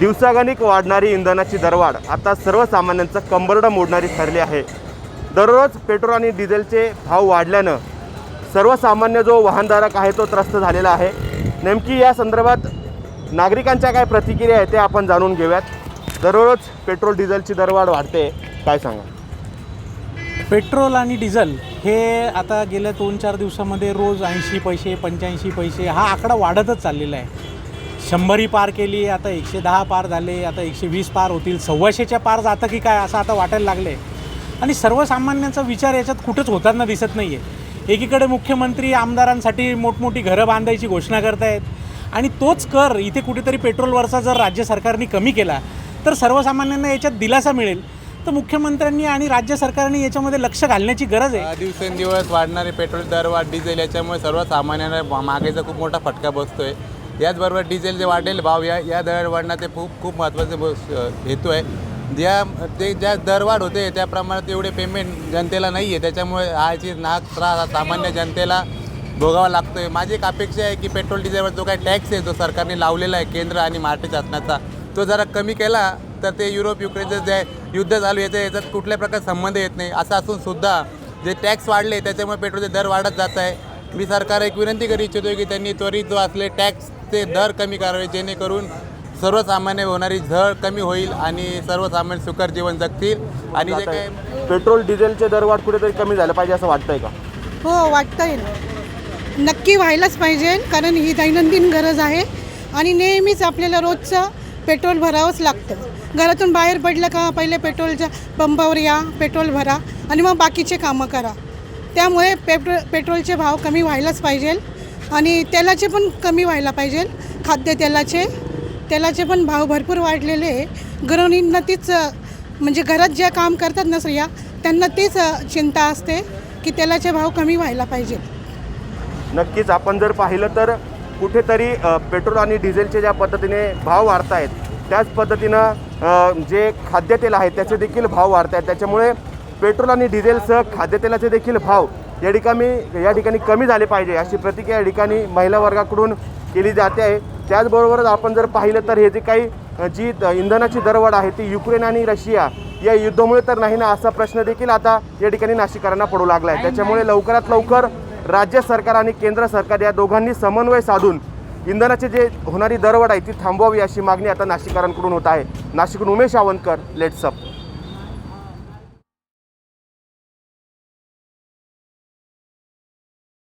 दिवसागणिक वाढणारी इंधनाची दरवाढ. आता सर्वसामान्यांचं कंबरडं मोडणारी ठरली आहे. दररोज पेट्रोल आणि डिझेलचे भाव वाढल्यानं सर्वसामान्य जो वाहनधारक आहे तो त्रस्त झालेला आहे. नेमकी या संदर्भात नागरिकांच्या काय प्रतिक्रिया आहे ते आपण जाणून घेऊयात. दररोज पेट्रोल डिझेलची दरवाढ वाढते. काय सांगा पेट्रोल आणि डिझेल हे आता गेल्या दोन चार दिवसामध्ये रोज ऐंशी पैसे पंच्याऐंशी पैसे हा आकडा वाढतच चाललेला आहे. शंभरी पार केली आता एकशे दहा पार झाले आता एकशे वीस पार होतील सव्वाशेच्या पार जातं की काय असं आता वाटायला लागले. आणि सर्वसामान्यांचा विचार याच्यात कुठंच होताना दिसत नाही आहे एकीकडे मुख्यमंत्री आमदारांसाठी मोठमोठी घरं बांधायची घोषणा करतायत. आणि तोच कर इथे कुठेतरी पेट्रोलवरचा जर राज्य सरकारने कमी केला तर सर्वसामान्यांना याच्यात दिलासा मिळेल. तर मुख्यमंत्र्यांनी आणि राज्य सरकारने याच्यामध्ये लक्ष घालण्याची गरज आहे. दिवसेंदिवस वाढणारे पेट्रोल दरवाढ डिझेल याच्यामुळे सर्वसामान्यांना मागायचा मागेचा खूप मोठा फटका बसतोय. याचबरोबर डिझेल जे वाढेल भाव या या दर ते खूप खूप महत्त्वाचे हेतू आहे. ज्या ते ज्या दरवाढ होते त्या प्रमाणात एवढे पेमेंट जनतेला नाही आहे त्याच्यामुळे आयची नाक त्रास हा सामान्य जनतेला भोगावा लागतोय. माझी एक अपेक्षा आहे की पेट्रोल डिझेलवर जो काही टॅक्स आहे जो सरकारने लावलेला आहे केंद्र आणि महाराष्ट्र शासनाचा तो जरा कमी केला तर ते युरोप युक्रेनचं जे युद्ध चालू याचं याच्यात कुठल्या प्रकारे संबंध येत नाही. असं असूनसुद्धा जे टॅक्स वाढले त्याच्यामुळे पेट्रोलचे दर वाढत जात आहे. मी सरकार एक विनंती करू इच्छितो की त्यांनी त्वरित जो असले टॅक्सचे दर कमी करावे जेणेकरून सर्वसामान्य होणारी झळ कमी होईल आणि सर्वसामान्य सुखर जीवन जगतील. आणि जे काही पेट्रोल डिझेलचे दरवाढ कुठेतरी कमी झालं पाहिजे असं वाटतंय का? हो वाटतंय ना. नक्की व्हायलाच पाहिजे कारण ही दैनंदिन गरज आहे आणि नेहमीच आपल्याला रोजचं पेट्रोल भरावंच लागतं. घरातून बाहेर पडलं का पहिले पेट्रोलच्या पंपावर या पेट्रोल भरा आणि मग बाकीचे कामं करा. त्यामुळे पेट्रो पेट्रोलचे भाव कमी व्हायलाच पाहिजे आणि तेलाचे पण कमी व्हायला पाहिजे. खाद्यतेलाचे तेलाचे. पण भाव भरपूर वाढलेले आहे. गृहिणींना तीच म्हणजे घरात ज्या काम करतात ना स्त्रिया त्यांना तीच चिंता असते की तेलाचे भाव कमी व्हायला पाहिजे. नक्कीच आपण जर पाहिलं तर कुठेतरी पेट्रोल आणि डिझेलचे ज्या पद्धतीने भाव वाढत आहेत त्याच पद्धतीनं जे खाद्यतेल आहे त्याचे देखील भाव वाढत आहेत त्याच्यामुळे पेट्रोल आणि डिझेलसह खाद्यतेलाचे देखील भाव या ठिकाणी या ठिकाणी कमी झाले पाहिजे अशी प्रतिक्रिया या ठिकाणी महिला वर्गाकडून केली जाते आहे. त्याचबरोबरच आपण जर पाहिलं तर हे जे काही जी द- इंधनाची दरवाढ आहे ती युक्रेन आणि रशिया या युद्धामुळे तर नाही ना असा प्रश्न देखील आता या ठिकाणी नाशिककरांना पडू लागला आहे. त्याच्यामुळे लवकरात लवकर राज्य सरकार आणि केंद्र सरकार या दोघांनी समन्वय साधून इंधनाची जे होणारी दरवाढ आहे ती थांबवावी अशी मागणी आता नाशिककरांकडून होत आहे. नाशिकहून उमेश आवनकर लेट्सअप